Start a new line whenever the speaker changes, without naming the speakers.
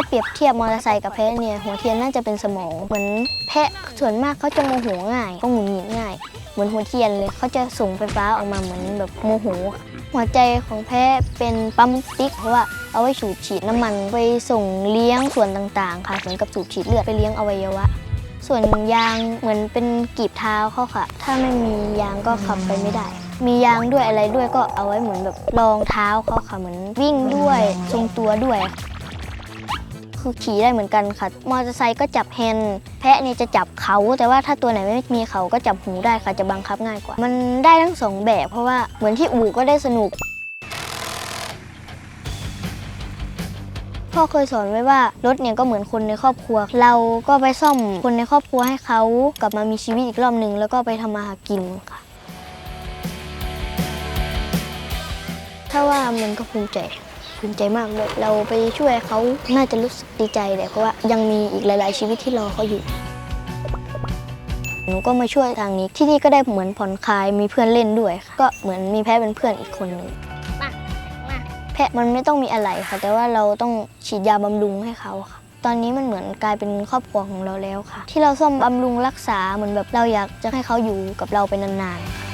าเปรียบเทียบมอเตอร์ไซค์กับแพะเนี่ยหัวเทียนน่าจะเป็นสมองเหมือนแพะส่วนมากเขาจะโมโหง่ายก็หงุดหงิดง่าย เหมือนหัวเทียนเลยเขาจะส่งไฟฟ้าออกมาเหมือนแบบโมโห หัวใจของแพะเป็นปั๊มติ๊กเพราะว่าเอาไว้สูบฉีดน้ำมันไปส่งเลี้ยงส่วนต่างๆ ค่ะเหมือนกับสูบฉีดเลือดไปเลี้ยงอวัยวะ ส่วนยางเหมือนเป็นกีบเท้าเขาค่ะ ถ้าไม่มียางก็ขับไปไม่ได้มียางด้วยอะไรด้วยก็เอาไว้เหมือนแบบรองเท้าเขาค่ะเหมือนวิ่งด้วยทรงตัวด้วย ขี่ได้เหมือนกันค่ะ มอเตอร์ไซค์ก็จับแฮนด์แพะเนี่ยจะจับเขา แต่ว่าถ้าตัวไหนไม่มีเขาก็จับหูได้ค่ะจะบังคับง่ายกว่า มันได้ทั้งสองแบบเพราะว่าเหมือนที่อู่ก็ได้สนุกพ่อเคยสอนไว้ว่ารถเนี่ยก็เหมือนคนในครอบครัว เราก็ไปซ่อมคนในครอบครัวให้เขากลับมามีชีวิตอีกรอบหนึ่งแล้วก็ไปทำมาหากินค่ะ ถ้าว่ามันก็ภูมิใจ ภูมิใจมากเลยเราไปช่วยเขาน่าจะรู้สึกดีใจแหละเพราะว่ายังมีอีกหลาย ๆ ชีวิตที่รอเขาอยู่ หนูก็มาช่วยทางนี้ ที่นี่ก็ได้เหมือนผ่อนคลายมีเพื่อนเล่นด้วยค่ะ ก็เหมือนมีแพ้เป็นเพื่อนอีกคนหนึงแพะมันไม่ต้องมีอะไรค่ะ แต่ว่าเราต้องฉีดยาบำรุงให้เขาค่ะตอนนี้มันเหมือนกลายเป็นครอบครัวของเราแล้วค่ะ ที่เราซ่อมบำรุงรักษาเหมือนแบบเราอยากจะให้เขาอยู่กับเราไปนานๆค่ะ